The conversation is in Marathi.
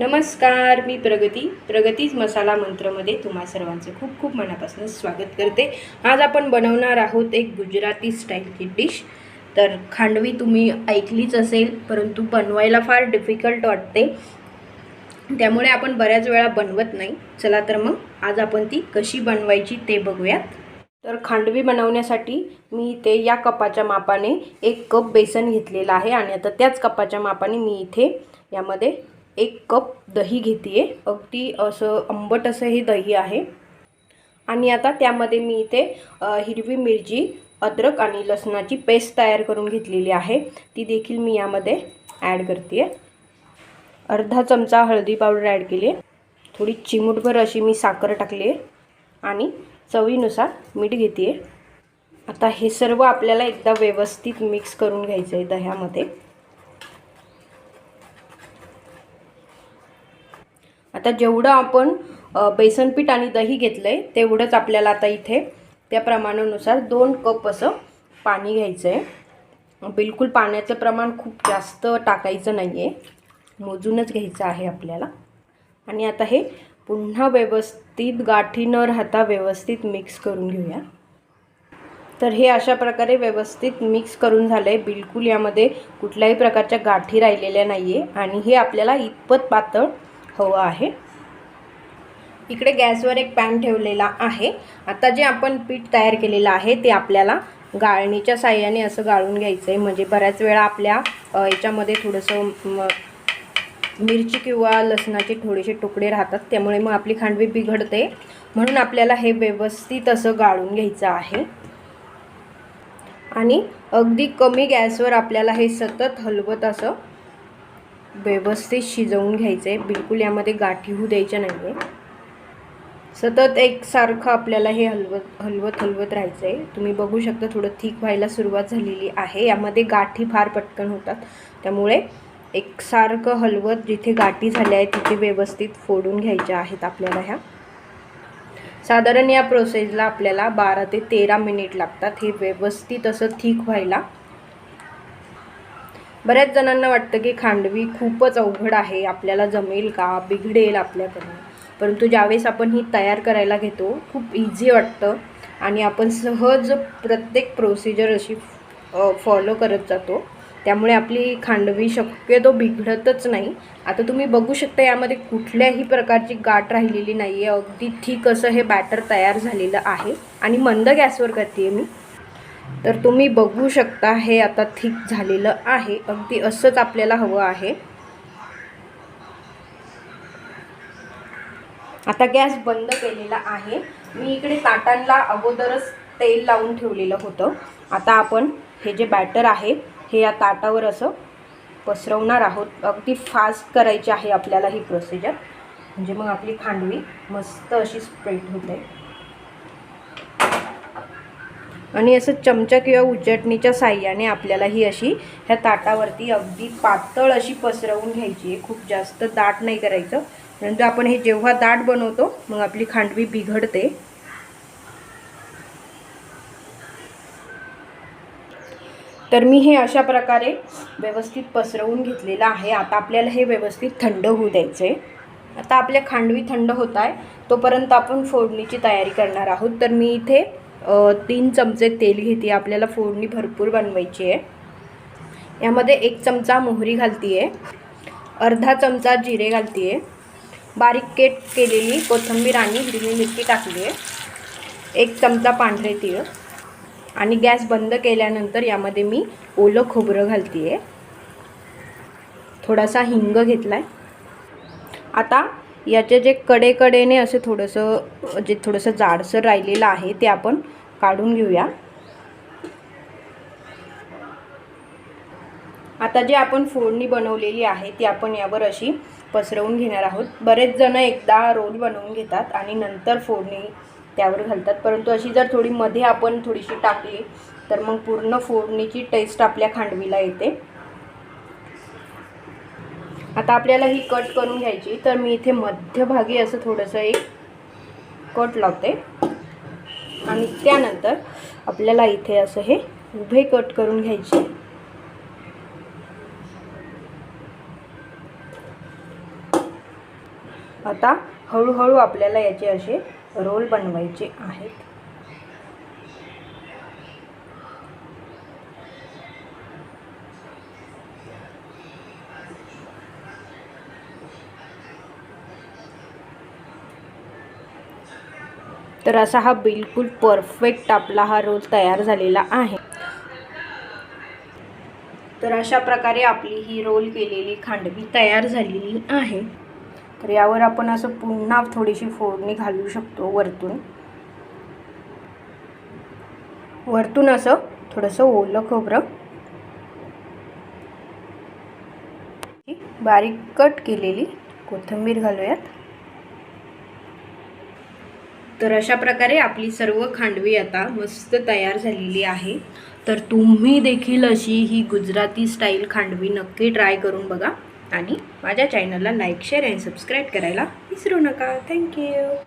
नमस्कार मी प्रगती. प्रगतीच मसाला मंत्रमध्ये तुम्हा सर्वांचं खूप खूप मनापासून स्वागत करते. आज आपण बनवणार आहोत एक गुजराती स्टाईलची डिश तर खांडवी तुम्ही ऐकलीच असेल परंतु बनवायला फार डिफिकल्ट वाटते. त्यामुळे आपण बऱ्याच वेळा बनवत नाही. चला तर मग आज आपण ती कशी बनवायची ते बघूयात. तर खांडवी बनवण्यासाठी मी इथे या कपाच्या मापाने एक कप बेसन घेतलेलं आहे आणि आता त्याच कपाच्या मापाने मी इथे यामध्ये एक कप दही घेते अगदी असं आंबट असं हे दही आहे. आणि आता त्यामध्ये मी इथे हिरवी मिरची अद्रक आणि लसणाची पेस्ट तयार करून घेतलेली आहे. ती देखील मी यामध्ये ॲड करते अर्धा चमचा हळदी पावडर ॲड केली आहे थोडी चिमूटभर अशी मी साखर टाकली आहे आणि चवीनुसार मीठ घेते आता हे सर्व आपल्याला एकदा व्यवस्थित मिक्स करून घ्यायचं आहे दह्यामध्ये. आता जेवढं आपण बेसनपीठ आणि दही घेतलं आहे तेवढंच आपल्याला आता इथे त्या प्रमाणानुसार दोन कप असं पाणी घ्यायचं आहे बिलकुल पाण्याचं प्रमाण खूप जास्त टाकायचं नाही आहे मोजूनच घ्यायचं आहे आपल्याला. आणि आता हे पुन्हा व्यवस्थित गाठी न राहता व्यवस्थित मिक्स करून घेऊया. तर हे अशा प्रकारे व्यवस्थित मिक्स करून झालं आहे बिलकुल यामध्ये कुठल्याही प्रकारच्या गाठी राहिलेल्या नाही आहे आणि हे आपल्याला इतपत पातळ हवं आहे. इकडे गॅसवर एक पॅन ठेवलेला आहे. आता जे आपण पीठ तयार केलेलं आहे ते आपल्याला गाळणीच्या साह्याने असं गाळून घ्यायचं आहे म्हणजे बऱ्याच वेळा आपल्या याच्यामध्ये थोडंसं मिरची किंवा लसणाचे थोडेसे तुकडे राहतात. त्यामुळे मग आपली खांडवी बिघडते. म्हणून आपल्याला हे व्यवस्थित असं गाळून घ्यायचं आहे. आणि अगदी कमी गॅसवर आपल्याला हे सतत हलवत असं व्यवस्थित शिजवून घ्यायचं आहे बिलकुल यामध्ये गाठी होऊ द्यायच्या नाही आहे सतत एकसारखं आपल्याला हे हलवत हलवत हलवत राहायचं आहे तुम्ही बघू शकता थोडं थिक व्हायला सुरुवात झालेली आहे. यामध्ये गाठी फार पटकन होतात. त्यामुळे एकसारखं हलवत जिथे गाठी झाल्या आहेत तिथे व्यवस्थित फोडून घ्यायच्या आहेत आपल्याला ह्या. साधारण या प्रोसेसला आपल्याला बारा ते तेरा मिनिट लागतात. हे व्यवस्थित असं थिक व्हायला. बऱ्याच जणांना वाटतं की खांडवी खूपच अवघड आहे आपल्याला जमेल का बिघडेल आपल्याकडून. परंतु ज्यावेळेस आपण ही तयार करायला घेतो खूप इझी वाटतं आणि आपण सहज प्रत्येक प्रोसिजर अशी फॉलो करत जातो. त्यामुळे आपली खांडवी शक्यतो बिघडतच नाही. आता तुम्ही बघू शकता यामध्ये कुठल्याही प्रकारची गाठ राहिलेली नाही आहे अगदी ठीक असं हे बॅटर तयार झालेलं आहे. आणि मंद गॅसवर करते मी. तर तुम्ही बघू शकता हे आता थिक झालेलं आहे. अगदी असंच आपल्याला हवं आहे. आता गॅस बंद केलेला आहे. मी इकडे ताटांना अगोदरच तेल लावून ठेवलेलं होतं. आता आपण हे जे बॅटर आहे हे या ताटावर असं पसरवणार आहोत. अगदी फास्ट करायची आहे आपल्याला ही प्रोसिजर म्हणजे मग आपली खांडवी मस्त अशी स्प्रेड होते. आणि असं चमचा किंवा उचटणीच्या साह्याने आपल्याला ही अशी ह्या ताटावरती अगदी पातळ अशी पसरवून घ्यायची आहे. खूप जास्त दाट नाही करायचं. नंतर आपण हे जेव्हा दाट बनवतो मग आपली खांडवी बिघडते. तर मी हे अशा प्रकारे व्यवस्थित पसरवून घेतलेलं आहे. आता आपल्याला हे व्यवस्थित थंड होऊ द्यायचं आहे. आता आपल्या खांडवी थंड होत आहे. तोपर्यंत आपण फोडणीची तयारी करणार आहोत. तर मी इथे तीन चमचे तेल घेते. आपल्याला फोडणी भरपूर बनवायची आहे. यामध्ये एक चमचा मोहरी घालती आहे अर्धा चमचा जिरे घालती आहे बारीक केट केलेली कोथिंबीर आणि हिरवी मिरची टाकली आहे एक चमचा पांढरे तीळ. आणि गॅस बंद केल्यानंतर यामध्ये मी ओलं खोबरं घालते आहे थोडासा हिंग घेतला आहे आता याचे जे कडेकडेने असं थोडंसं जे थोडंसं जाडसर राहिलेलं आहे ते आपण काढून घेऊया. आता जे आपण फोडणी बनवलेली आहे ती आपण यावर अशी पसरवून घेणार आहोत. बरेच जण एकदा रोल बनवून घेतात आणि नंतर फोडणी त्यावर घालतात. परंतु अशी जर थोडी मध्ये आपण थोडीशी टाकली तर मग पूर्ण फोडणीची टेस्ट आपल्या खांडवीला येते. आता आपल्याला ही कट करून घ्यायची. तर मी इथे मध्यभागी असं थोडंसं एक कट लावते. आणि त्यानंतर आपल्याला इथे असं हे उभे कट करून घ्यायचे. आता हळूहळू आपल्याला याचे असे रोल बनवायचे आहेत. तर असा हा बिलकुल परफेक्ट आपला हा रोल तयार झालेला आहे. तर अशा प्रकारे आपली ही रोल केलेली खांडवी तयार झालेली आहे. तर यावर आपण असं पुन्हा थोडीशी फोडणी घालू शकतो वरतून. वरतून असं थोडंसं ओलं खोबरं बारीक कट केलेली कोथिंबीर घालूयात. तर अशा प्रकारे आपली सर्व खांडवी आता मस्त तयार झालेली आहे. तर तुम्ही देखील अशी ही गुजराती स्टाईल खांडवी नक्की ट्राय करून बघा. आणि माझ्या चॅनलला लाईक शेअर आणि सबस्क्राईब करायला विसरू नका. थँक्यू